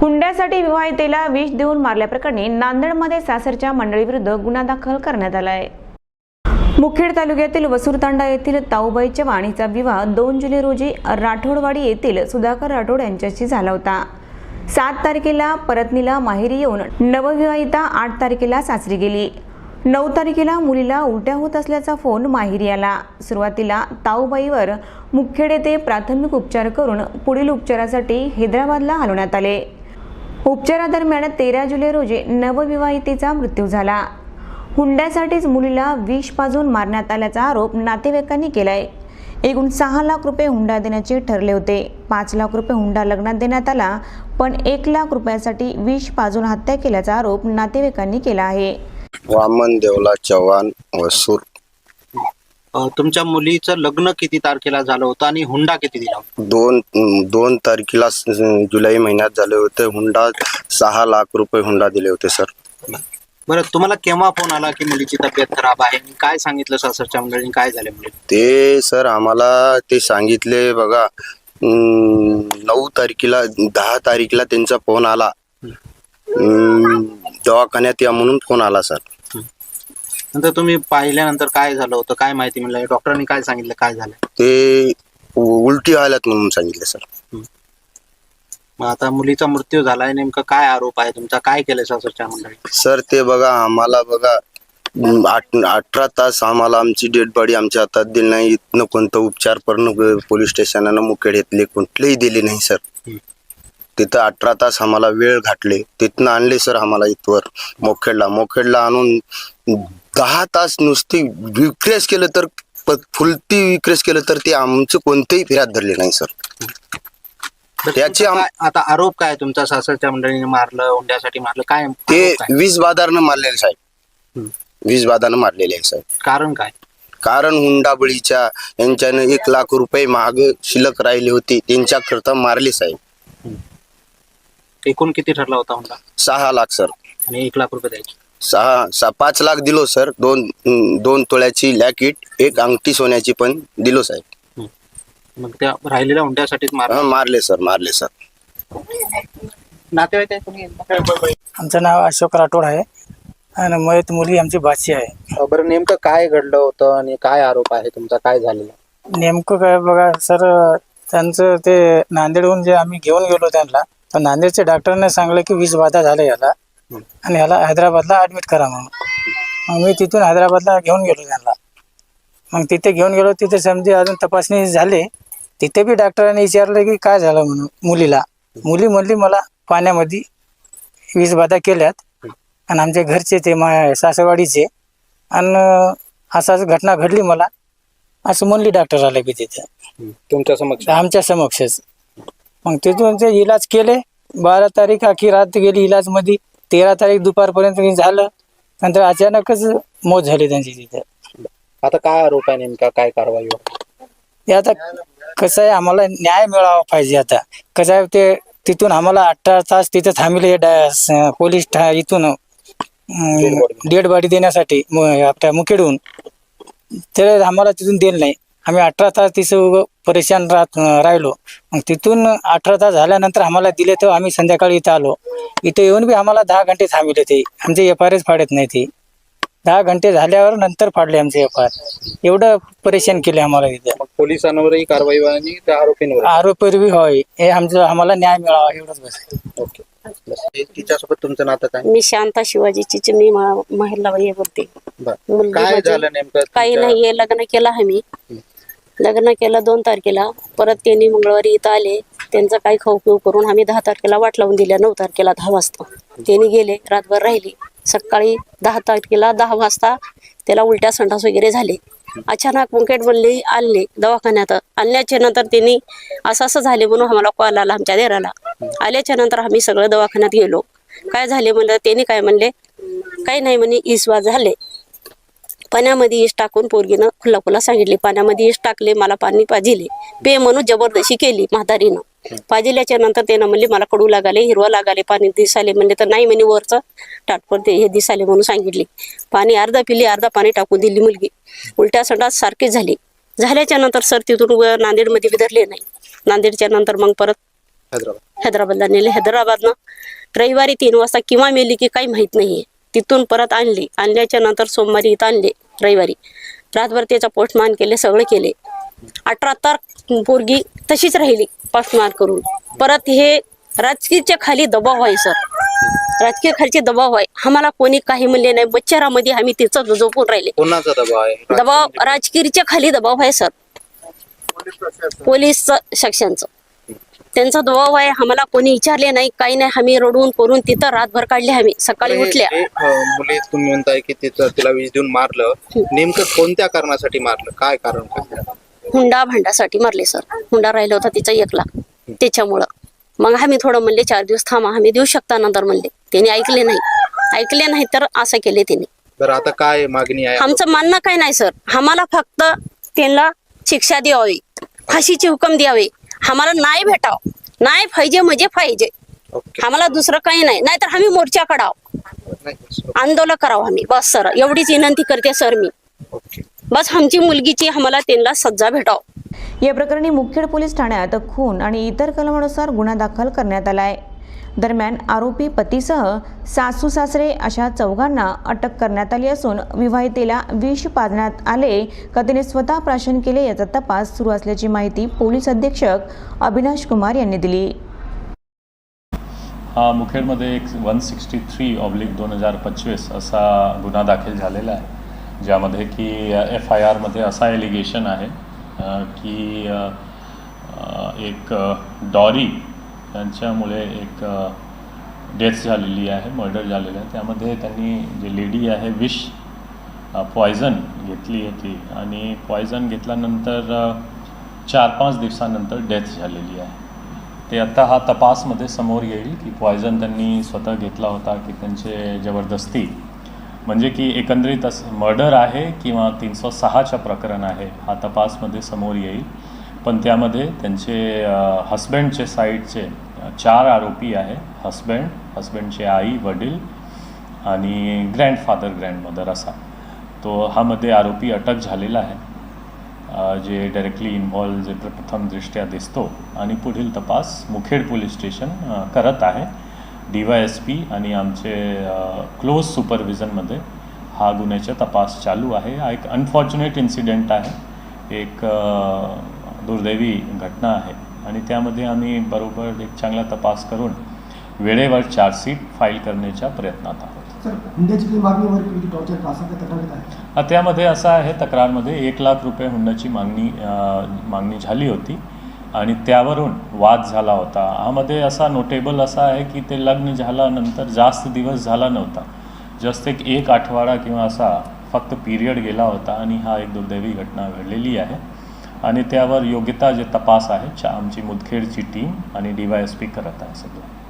हुंड्यासाठी विवाहितेला विष देऊन मारल्याप्रकरणी नांदेडमध्ये सासरच्या मंडळीविरुद्ध गुन्हा दाखल करण्यात आला आहे मुखेड तालुक्यातील वसुरतांडा येथील ताऊबाई चव्हाण हिचा विवाह दोन जुलै रोजी राठोडवाडी येथील सुधाकर राठोड यांच्याशी झाला होता. सात तारखेला परतनीला माहेरी येऊन नवविवाहिता आठ तारखेला सासरी गेली. नऊ तारखेला मुलीला उलट्या होत असल्याचा फोन माहेरी आला. सुरुवातीला ताऊबाईवर मुखेड येथे प्राथमिक उपचार करून पुढील उपचारासाठी हैदराबादला हलवण्यात आले. उपचारादरम्यान तेरा जुलै रोजी नवविवाहितेचा मृत्यू झाला. हुंड्यासाठीच मुलीला विष पाजून मारण्यात आल्याचा आरोप नातेवाईकांनी केलाय. एकूण सहा लाख रुपये हुंडा देण्याचे ठरले होते. पाच लाख रुपये हुंडा लग्नात देण्यात आला पण एक लाख रुपयासाठी विष पाजून हत्या केल्याचा आरोप नातेवाईकांनी केला आहे. वामन देवला चव्हाण वसूर तुमच्या मुलीचं लग्न किती तारखेला झालं होतं आणि हुंडा किती दिला? दोन दोन तारखेला जुलै महिन्यात झाले होते. हुंडा सहा लाख रुपये हुंडा दिले होते सर. बरं तुम्हाला केव्हा फोन आला की मुलीची तब्येत खराब आहे? काय सांगितलं सासरच्या मंडळीने? काय झालं मुली ते सर आम्हाला ते सांगितले बघा नऊ तारखेला दहा तारीखला त्यांचा फोन आला. दवाखान्यात या म्हणून फोन आला सर. नंतर तुम्ही पाहिल्यानंतर काय झालं होतं? काय माहिती मिळाली डॉक्टरांनी काय सांगितलं? काय झालं? ते उ- उलटी व्हायलात म्हणून सांगितले सर. मग आता मुलीचा मृत्यू झालाय. नेमकं काय आरोप आहे तुमचा? काय केलं सासरच्या मंडळी? सर ते बघा आम्हाला बघा आठ अठरा तास आम्हाला आमची डेड बॉडी आमच्या हातात दिली नाही. इथनं कोणतं उपचार पण पोलीस स्टेशनानं मुखेड येतले कुठलेही दिले नाही सर. हम्म. तिथं अठरा तास आम्हाला वेळ घातले. तिथनं आणले सर आम्हाला इथवर. मोखेडला मोखेडला आणून दहा तास नुसती विक्रेस केलं तर फुलती विक्रेस केलं तर ते आमचं कोणतेही फिर्याद धरले नाही सर. त्याची तुमचा आता आरोप काय तुमच्या सासरच्या मंडळीने मारलं हुंड्यासाठी मारलं काय ते? वीज बाजारनं मारलेले साहेब. वीज बाजारनं मारलेले आहे साहेब. कारण काय? कारण हुंडाबळीच्या यांच्यानं एक लाख रुपये महाग शिल्लक राहिली होती त्यांच्याकरता मारले साहेब. एकूण किती ठरला होता हुंडा? सहा लाख सर. आणि एक लाख रुपये द्यायचे. सहा सहा पाच लाख दिलो सर. दोन दोन तोळ्याची लॅकिट एक अंगठी सोन्याची पण दिलो साहेब. मग त्या राहिलेल्या हुंड्यासाठीच मार हं, मारले सर मारले सर. नातेवाईक आहे कोणी? आमचं नाव अशोक राठोड आहे. आणि मयत मुली आमची भाची आहे. बरं नेमकं काय घडलं होतं आणि काय आरोप आहे तुमचा? काय झालेला? नेमकं काय बघा सर त्यांचं ते नांदेडहून जे आम्ही घेऊन गेलो त्यांना तर नांदेडच्या डॉक्टरने सांगलं की वीज बाधा झालं याला. आणि ह्याला हैदराबादला ॲडमिट करा म्हणून. मग मी तिथून हैदराबादला घेऊन गेलो त्यांना. मग तिथे घेऊन गेलो तिथे समजे अजून तपासणी झाली. तिथे बी डॉक्टरांनी विचारलं की काय झालं म्हणून मुलीला. मुली म्हणली मला पाण्यामध्ये वीज बाधा केल्यात आणि आमच्या घरचे ते मा सासरवाडीचे. आणि असाच घटना घडली मला. असं म्हणली डॉक्टर आले की तिथे. तुमच्या समक्ष आमच्या समक्षच. मग तिथून ते इलाज केले. बारा तारीख अख्खी रात गेली इलाजमध्ये. तेरा तारीख दुपारपर्यंत झालं. नंतर अचानकच मौत झाली त्यांची तिथे. आता काय आरोप आहे नेमका? काय कारवाई? ते आता कसं आहे आम्हाला न्याय मिळावा पाहिजे आता. कसं आहे ते तिथून आम्हाला अठरा तास तिथे थांबले डा- स- पोलीस ठा- इथून डेड बॉडी. देण्यासाठी मु- आपल्या मुखेडून तर आम्हाला तिथून दिलं नाही. आम्ही अठरा तास तिथं उभं परेशान राहत राहिलो. मग तिथून अठरा तास झाल्यानंतर आम्हाला दिले तर आम्ही संध्याकाळी इथं आलो. इथे येऊन बी आम्हाला दहा घंटे थांबले ते. आमचे एफ आर एस फाडत नाही ते. दहा घंटे झाल्यावर नंतर फाडले आमचे एफ आर एवढं परेशान केले आम्हाला इथं. मग पोलिसांवरही कारवाई आणि त्या आरोपींवर. आरोपी बी होय. हे आमचं आम्हाला न्याय मिळावा एवढंच बस. ओके. तिच्यासोबत तुमचं नातं काय? मी शांता शिवाजीची मी महिला बोलते. बर. मुलगी काय माझी- झालं नेमकं काही तुमच्या- नाही हे लग्न केलं आहे मी लग्न केलं दोन तारखेला. परत त्यांनी मंगळवारी इथं आले. त्यांचं काही खाऊ करून आम्ही दहा तारखेला वाट लावून दिल्या. नऊ तारखेला दहा वाजता. त्यांनी गेले रातभर राहिली. सकाळी दहा तारखेला दहा वाजता त्याला उलट्या संडास वगैरे झाले. अचानक मुंकेट बनली आणले दवाखान्यात. आणल्याच्या नंतर त्यांनी असं असं झाले म्हणून आम्हाला कॉल आला आमच्या देराला. आल्याच्यानंतर आम्ही सगळं दवाखान्यात गेलो. काय झाले म्हणलं? त्यांनी काय म्हणले? काही नाही म्हणे इसवा झाले. पाण्यामध्ये इश टाकून पोरगीनं खुल्ला खुल्ला सांगितले पाण्यामध्ये इश टाकले मला पाणी पाजिले. पे म्हणून जबरदस्ती केली म्हातारीनं. पाजिल्याच्या नंतर त्यानं म्हणले मला कडू लागाले हिरवा लागाले पाणी दिसाले. म्हणले तर नाही म्हणे वरचं टाटपर ते हे दिसाले म्हणून सांगितले. पाणी अर्धा पिली अर्धा पाणी टाकून दिली मुलगी. उलट्या संडास सारखी झाली. झाल्याच्यानंतर सर तिथून नांदेडमध्ये विधरले नाही. नांदेडच्या नंतर मग परत हैदराबाद. हैदराबादला नेले. हैदराबादनं रविवारी तीन वाजता किंवा मेली की काही माहीत नाहीये. तिथून परत आणली. आणल्याच्या नंतर सोमवारी इथं आणले रविवारी. रातभर त्याचा पोस्टमार्क केले सगळे केले. अठरा तर पोरगी तशीच राहिली पोस्टमार्क करून. परत हे राजकीयच्या खाली दबाव आहे सर. राजकीय खालचे दबाव आहे. आम्हाला कोणी काही म्हणले नाही. बच्चारामध्ये आम्ही तिचं झोपून राहिले. कोणाचा दबाव आहे? दबाव राजकीयच्या खाली दबाव आहे सर. पोलीस सेक्शनचं त्यांचा दबाव आहे आम्हाला कोणी विचारले नाही काही नाही आम्ही रडून करून तिथं रातभर काढले आम्ही. सकाळी उठल्या. हे, अ, मुली तुम्ही म्हणताय की तिचं तिला वीज देऊन मारलं. नेमकं कोणत्या कारणासाठी मारलं? काय कारण हुंडा भांडासाठी मारले सर. हुंडा राहिला होता तिचा एकला. त्याच्यामुळं. मग आम्ही थोडं म्हणले चार दिवस थांबा आम्ही देऊ शकता नंतर म्हणले. त्यांनी ऐकले नाही. ऐकले नाही तर असं केले त्यांनी. बरं आता काय मागणी आहे? आमचं म्हणणं काय नाही सर. आम्हाला फक्त त्यांना शिक्षा द्यावी. फाशीची हुकम द्यावी. आम्हाला नाही भेटाव. नाही पाहिजे म्हणजे पाहिजे ओके. आम्हाला दुसरं काही नाही. नाहीतर आम्ही मोर्चा काढाव आंदोलन करावं आम्ही. बस सर. एवढीच विनंती करते सर मी. ओके. बस आमची मुलगीची आम्हाला त्यांना सज्जा भेटाव. या प्रकरणी मुखेड पोलीस ठाण्यात खून आणि इतर कलमानुसार गुन्हा दाखल करण्यात आलाय दरम्यान आरोपी पतीसह सासू सासरे अशा चौघांना अटक करण्यात आली असून विवाहितेला विष पाजण्यात आले. का तिने स्वतः प्राशन केले याचा तपास सुरू असल्याची माहिती पोलीस अधीक्षक अविनाश कुमार यांनी दिली. हा मुखेडमध्ये एक वन सिक्स्टी थ्री ऑब्लिक दोन हजार पंचवीस असा गुन्हा दाखल झालेला आहे ज्यामध्ये की एफ आय आरमध्ये असा एलिगेशन आहे की एक डॉरी त्यांच्यामुळे एक डेथ झालेली आहे मर्डर झालेलं आहे. त्यामध्ये त्यांनी जे लेडी आहे विष पॉयझन घेतली होती. आणि पॉयझन घेतल्यानंतर चार पाच दिवसानंतर डेथ झालेली आहे. ते आता हा तपासमध्ये समोर येईल की पॉयझन त्यांनी स्वतः घेतला होता की त्यांचे जबरदस्ती. म्हणजे की एकंदरीत असं मर्डर आहे किंवा तीनशे सहाच्या प्रकरण आहे हा तपासमध्ये समोर येईल. पण त्यामध्ये त्यांचे हस्बंडचे साईडचे चार आरोपी आहे हस्बँड हस्बँडचे आई वडील आणि ग्रँडफादर ग्रँडमदर असा. तो हा मध्ये आरोपी अटक झालेला आहे जे डायरेक्टली इन्व्हॉल्व जे प्रथमदृष्ट्या दिसतो आणि पुढील तपास मुखेड पोलीस स्टेशन करत आहे. डी वाय एस पी आणि आमचे क्लोज सुपरविजनमध्ये हा गुन्ह्याचा तपास चालू आहे. हा एक अनफॉर्च्युनेट इन्सिडेंट आहे. एक दुर्दैवी घटना आहे. आणि त्यामध्ये आम्ही बरोबर एक चांगला तपास करून वेळेवर चार्जशीट फाईल करण्याच्या प्रयत्नात आहोत. त्यामध्ये असं आहे तक्रारमध्ये एक लाख रुपये हुंड्याची मागणी मागणी झाली होती आणि त्यावरून वाद झाला होता. यामध्ये असा नोटेबल असा आहे की ते लग्न झाल्यानंतर जास्त दिवस झाला नव्हता. जस्ट एक एक आठवडा किंवा असा फक्त पिरियड गेला होता आणि हा एक दुर्दैवी घटना घडलेली आहे. आणि त्यावर योग्यता जे तपास आहे आमची मुदखेडची टीम आणि डी वाय एस पी करत आहे सगळं